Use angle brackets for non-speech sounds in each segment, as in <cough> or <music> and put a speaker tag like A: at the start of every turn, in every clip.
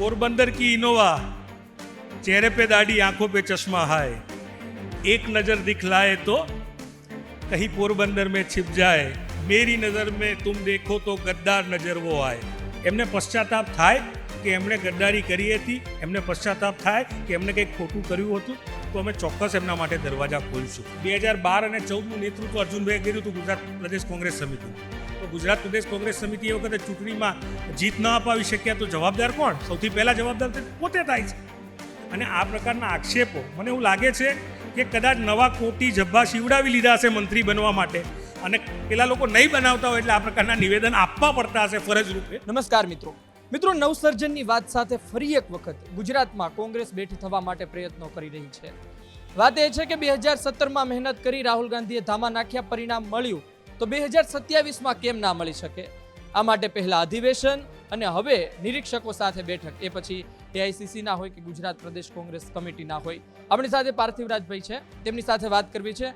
A: પોરબંદર કી ઇનોવા, ચહેરે પે દાઢી, આંખો પે ચશ્મા હાય. એક નજર દિખલાએ તો કહી પોરબંદર મેં छिप જાય. મેરી નજર મેં તુમ દેખો તો ગદ્દાર નજર વો આય. એમને પશ્ચાતાપ થાય કે એમણે ગદ્દારી કરી હતી, એમને પશ્ચાતાપ થાય કે એમને કંઈક ખોટું કર્યું હતું, તો અમે ચોક્કસ એમના માટે દરવાજા ખોલીશું. બે હજાર બાર અને ચૌદનું નેતૃત્વ અર્જુનભાઈએ કર્યું હતું ગુજરાત પ્રદેશ કોંગ્રેસ સમિતિનું. તો ગુજરાત પ્રદેશ કોંગ્રેસ સમિતિ એ વખતે ચૂંટણીમાં જીત ન અપાવી શક્યા તો જવાબદાર કોણ? સૌથી પહેલાં જવાબદાર પોતે થાય છે. અને આ પ્રકારના આક્ષેપો મને એવું લાગે છે કે કદાચ નવા કોટી જબ્બા શીવડાવી લીધા હશે મંત્રી બનવા માટે. અને પેલા લોકો નહીં બનાવતા હોય એટલે આ પ્રકારના નિવેદન આપવા પડતા હશે ફરજ રૂપે.
B: નમસ્કાર મિત્રો. મિત્રો, નવસર્જનની વાત સાથે ફરી એક વખત ગુજરાતમાં કોંગ્રેસ બેઠી થવા માટે પ્રયત્નો કરી રહી છે. વાત એ છે કે બે હજાર સત્તરમાં મહેનત કરી રાહુલ ગાંધીએ ધામા નાખ્યા, પરિણામ મળ્યું. તો બે હજાર સત્યાવીસમાં કેમ ના મળી શકે? આ માટે પહેલા અધિવેશન અને હવે નિરીક્ષકો સાથે બેઠક. એ પછી એઆઈસીસી ના હોય કે ગુજરાત પ્રદેશ કોંગ્રેસ કમિટી ના હોય. આપણી સાથે પાર્થિવરાજભાઈ છે. તેમની સાથે વાત કરવી છે.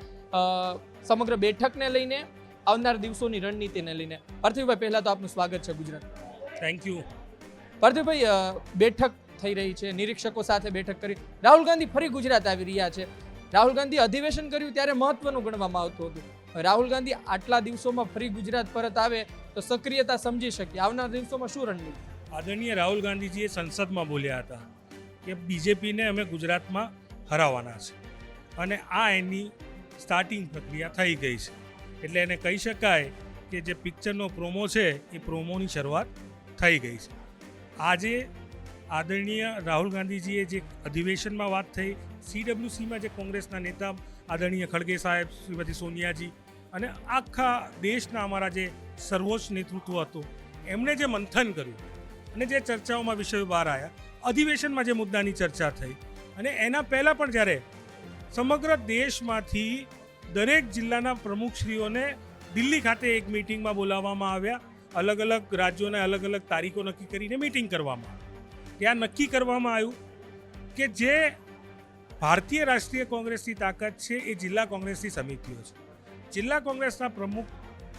B: સમગ્ર બેઠકને લઈને આવનાર દિવસોની રણનીતિને લઈને. પાર્થિવભાઈ પહેલા તો આપનું સ્વાગત છે ગુજરાત.
A: થેન્ક યુ
B: પાર્થિવભાઈ બેઠક થઈ રહી છે. નિરીક્ષકો સાથે બેઠક કરી. રાહુલ ગાંધી ફરી ગુજરાત આવી રહ્યા છે. રાહુલ ગાંધી અધિવેશન કર્યું ત્યારે મહત્વનું ગણવામાં આવતું હતું. રાહુલ ગાંધી આટલા દિવસોમાં ફરી ગુજરાત પરત આવે તો સક્રિયતા સમજી શકીએ. આવનાર દિવસોમાં શું રણનીતિ?
A: આદરણીય રાહુલ ગાંધીજીએ સંસદમાં બોલ્યા હતા કે બીજેપીને અમે ગુજરાતમાં હરાવવાના છે અને આ એની સ્ટાર્ટિંગ પ્રક્રિયા થઈ ગઈ છે. એટલે એને કહી શકાય કે જે પિક્ચરનો પ્રોમો છે એ પ્રોમોની શરૂઆત થઈ ગઈ છે. આજે આદરણીય રાહુલ ગાંધીજીએ જે અધિવેશનમાં વાત થઈ સીડબ્લ્યુસીમાં જે કોંગ્રેસના નેતા આદરણીય ખડગે સાહેબ, શ્રીમતી સોનિયાજી અને આખા દેશના અમારા જે સર્વોચ્ચ નેતૃત્વ હતું, એમણે જે મંથન કર્યું અને જે ચર્ચાઓમાં વિષયો બહાર આવ્યા, અધિવેશનમાં જે મુદ્દાની ચર્ચા થઈ અને એના પહેલાં પણ જ્યારે સમગ્ર દેશમાંથી દરેક જિલ્લાના પ્રમુખશ્રીઓને દિલ્હી ખાતે એક મિટિંગમાં બોલાવવામાં આવ્યા, અલગ અલગ રાજ્યોને અલગ અલગ તારીખો નક્કી કરીને મિટિંગ કરવામાં આવી. ત્યાં નક્કી કરવામાં આવ્યું કે જે ભારતીય રાષ્ટ્રીય કોંગ્રેસની તાકાત છે એ જિલ્લા કોંગ્રેસની સમિતિઓ છે. જિલ્લા કોંગ્રેસના પ્રમુખ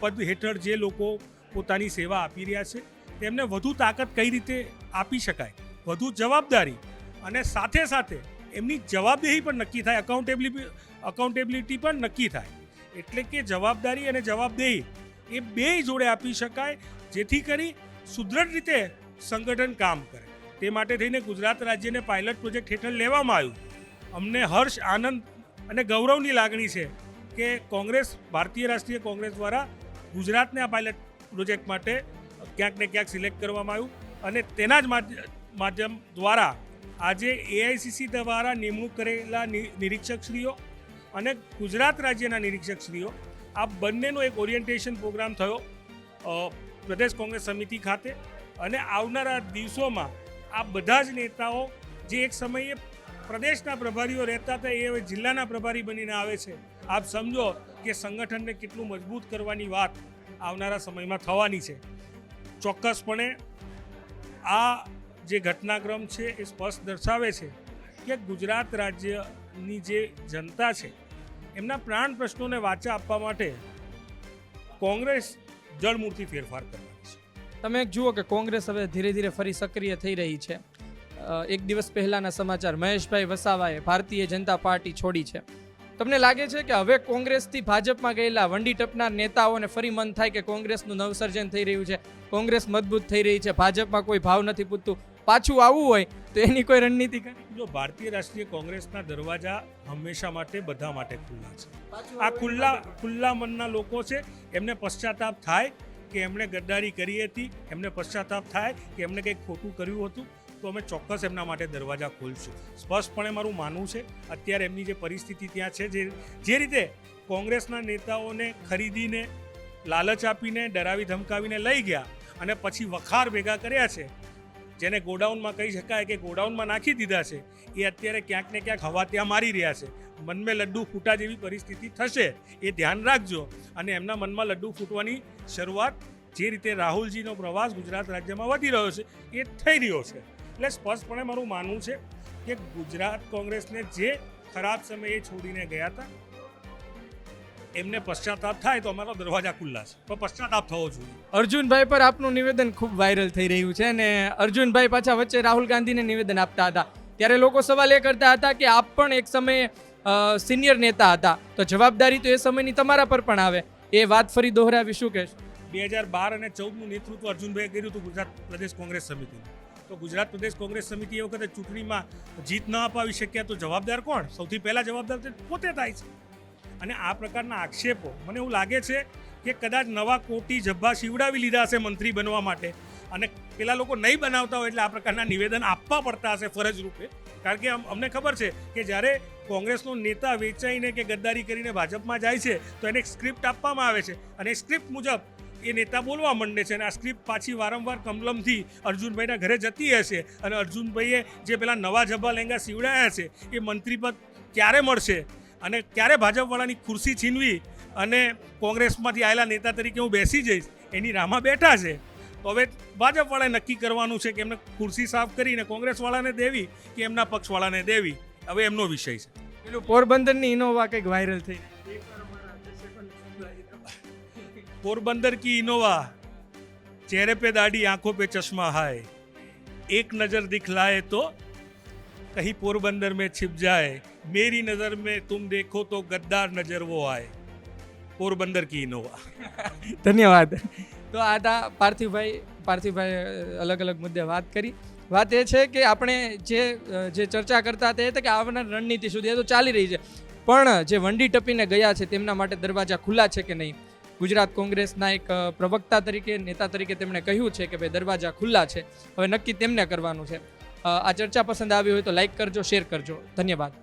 A: પદ હેઠળ જે લોકો પોતાની સેવા આપી રહ્યા છે, તેમને વધુ તાકાત કઈ રીતે આપી શકાય? વધુ જવાબદારી અને સાથે સાથે એમની જવાબદેહી પણ નક્કી થાય અકાઉન્ટેબિલિટી અકાઉન્ટેબિલિટી પણ નક્કી થાય. એટલે કે જવાબદારી અને જવાબદેહી એ બે જોડે આપી શકાય, જેથી કરી સુદૃઢ રીતે સંગઠન કામ કરે. તે માટે થઈને ગુજરાત રાજ્યને પાયલટ પ્રોજેક્ટ હેઠળ લેવામાં આવ્યું. અમને હર્ષ, આનંદ અને ગૌરવની લાગણી છે કે કોંગ્રેસ, ભારતીય રાષ્ટ્રીય કોંગ્રેસ દ્વારા ગુજરાતને આ પાયલટ પ્રોજેક્ટ માટે ક્યાંક ને ક્યાંક સિલેક્ટ કરવામાં આવ્યું અને તેના જ માધ્યમ દ્વારા આજે એઆઈસીસી દ્વારા નિમણૂક કરેલા નિરીક્ષકશ્રીઓ અને ગુજરાત રાજ્યના નિરીક્ષકશ્રીઓ, આ બંનેનો એક ઓરિએન્ટેશન પ્રોગ્રામ થયો પ્રદેશ કોંગ્રેસ સમિતિ ખાતે અને આવનારા દિવસોમાં આ બધા જ નેતાઓ જે એક સમયે પ્રદેશના પ્રભારીઓ રહેતા હતા એ હવે જિલ્લાના પ્રભારી બનીને આવે છે. આપ સમજો કે સંગઠનને કેટલું મજબૂત કરવાની વાત આવનારા સમયમાં થવાની છે. ચોક્કસપણે આ જે ઘટનાક્રમ છે એ સ્પષ્ટ દર્શાવે છે કે ગુજરાત રાજ્યની જે જનતા છે, એમના પ્રાણ પ્રશ્નોને વાચા આપવા માટે કોંગ્રેસ જળમૂળથી ફેરફાર કરવાની છે.
B: તમે જુઓ કે કોંગ્રેસ હવે ધીરે ધીરે ફરી સક્રિય થઈ રહી છે. એક દિવસ પહેલાના સમાચાર, મહેશભાઈ વસાવાએ ભારતીય જનતા પાર્ટી છોડી છે. તમને લાગે છે કે હવે કોંગ્રેસથી ભાજપમાં ગયેલા વંડી ટપનાર નેતાઓને ફરી મન થાય કે કોંગ્રેસનું નવસર્જન થઈ રહ્યું છે? કોંગ્રેસ મજબૂત થઈ રહી છે ભાજપમાં કોઈ ભાવ નથી પૂછતું. પાછું આવવું હોય તો એની કોઈ રણનીતિ કરે.
A: જો ભારતીય રાષ્ટ્રીય કોંગ્રેસના દરવાજા હંમેશા માટે બધા માટે ખુલ્લા છે. આ ખુલ્લા ખુલ્લા મનના લોકો છે એમને પશ્ચાતાપ થાય કે એમણે ગદ્દારી કરી હતી એમને પશ્ચાતાપ થાય કે એમણે કંઈક ખોટું કર્યું હતું. તો અમે ચોક્કસ એમના માટે દરવાજા ખોલશું. સ્પષ્ટપણે મારું માનવું છે, અત્યારે એમની જે પરિસ્થિતિ ત્યાં છે, જે જે રીતે કોંગ્રેસના નેતાઓને ખરીદીને લાલચ આપીને, ડરાવી ધમકાવીને લઈ ગયા અને પછી વખાર ભેગા કર્યા છે, જેને ગોડાઉનમાં કહી શકાય કે ગોડાઉનમાં નાખી દીધા છે, એ અત્યારે ક્યાંક ને ક્યાંક હવા ત્યાં મારી રહ્યા છે. મનમાં લડ્ડુ ફૂટા જેવી પરિસ્થિતિ થશે, એ ધ્યાન રાખજો. અને એમના મનમાં લડ્ડુ ફૂટવાની શરૂઆત જે રીતે રાહુલજીનો પ્રવાસ ગુજરાત રાજ્યમાં વધી રહ્યો છે, એ થઈ રહ્યો છે. એટલે સ્પષ્ટપણે મારું માનવું છે કે ગુજરાત કોંગ્રેસને જે ખરાબ સમયે છોડીને ગયા હતા એમને પશ્ચાતાપ થાય તો અમારા દરવાજા ખુલ્લા છે. પણ પશ્ચાતાપ થવો જોઈએ.
B: અર્જુનભાઈ પર આપનું નિવેદન ખૂબ વાયરલ થઈ રહ્યું છે અને અર્જુનભાઈ પાછા વચ્ચે રાહુલ ગાંધીને નિવેદન આપતા હતા. ત્યારે લોકો સવાલ એ કરતા હતા કે આપ પણ એક સમયે સિનિયર નેતા હતા. તો જવાબદારી તો એ સમયની તમારા પર પણ આવે. એ વાત ફરી દોહરાવી શું કહેશો?
A: બે હજાર બાર અને ચૌદનું નેતૃત્વ અર્જુનભાઈએ કર્યું હતું ગુજરાત પ્રદેશ કોંગ્રેસ સમિતિનું. તો ગુજરાત પ્રદેશ કોંગ્રેસ સમિતિ એ વખતે ચૂંટણીમાં જીત ન અપાવી શક્યા તો જવાબદાર કોણ? સૌથી પહેલા જવાબદાર પોતે થાય છે. અને આ પ્રકારના આક્ષેપો મને એવું લાગે છે કે કદાચ નવા કોટી જબ્બા સીવડાવી લીધા હશે મંત્રી બનવા માટે. અને પેલા લોકો નહીં બનાવતા હોય એટલે આ પ્રકારના નિવેદન આપવા પડતા હશે ફરજ રૂપે. કારણ કે અમ- અમને ખબર છે કે જ્યારે કોંગ્રેસનો નેતા વેચાઈને કે ગદ્દારી કરીને ભાજપમાં જાય છે, તો એને સ્ક્રિપ્ટ આપવામાં આવે છે. અને સ્ક્રિપ્ટ મુજબ એ નેતા બોલવા માંડે છે અને આ સ્ક્રિપ્ટ પાછી વારંવાર કમલમથી અર્જુનભાઈના ઘરે જતી હશે અને અર્જુનભાઈએ જે પેલા નવા જબ્બા લેંગા સીવડાયા છે એ મંત્રી પદ ક્યારે મળશે? અને ક્યારે ભાજપવાળાની ખુરશી છીનવી અને કોંગ્રેસમાંથી આવેલા નેતા તરીકે હું બેસી જઈશ? એની રાહમાં બેઠા છે. તો હવે ભાજપવાળાએ નક્કી કરવાનું છે કે એમને ખુરશી સાફ કરીને કોંગ્રેસવાળાને દેવી કે એમના પક્ષવાળાને દેવી? હવે એમનો વિષય છે.
B: પેલું પોરબંદરની ઇનોવા કંઈક વાયરલ થઈ.
A: पोरबंदर की इनोवा चेहरे पे दाढ़ी आंखों पे चश्मा हाय एक नजर दिखलाए तो कहीं पोरबंदर में छिप जाए मेरी नजर में तुम देखो तो गद्दार नजर वो आए पोरबंदर की इनोवा <laughs>
B: ધન્યવાદ તો આ હતા પાર્થિવભાઈ પાર્થિવભાઈ અલગ અલગ મુદ્દે વાત કરી વાત એ છે કે આપણે જે અ, જે ચર્ચા કરતા હતા એ હતા કે આવનાર રણનીતિ સુધી એ તો ચાલી રહી છે પણ જે વંડી ટપીને ગયા છે તેમના માટે દરવાજા ખુલ્લા છે કે નહીં ગુજરાત કોંગ્રેસના એક પ્રવક્તા તરીકે, નેતા તરીકે તેમણે કહ્યું છે કે ભાઈ દરવાજા ખુલ્લા છે. હવે નક્કી તેમને કરવાનું છે. આ ચર્ચા પસંદ આવી હોય તો લાઈક કરજો, શેર કરજો. ધન્યવાદ.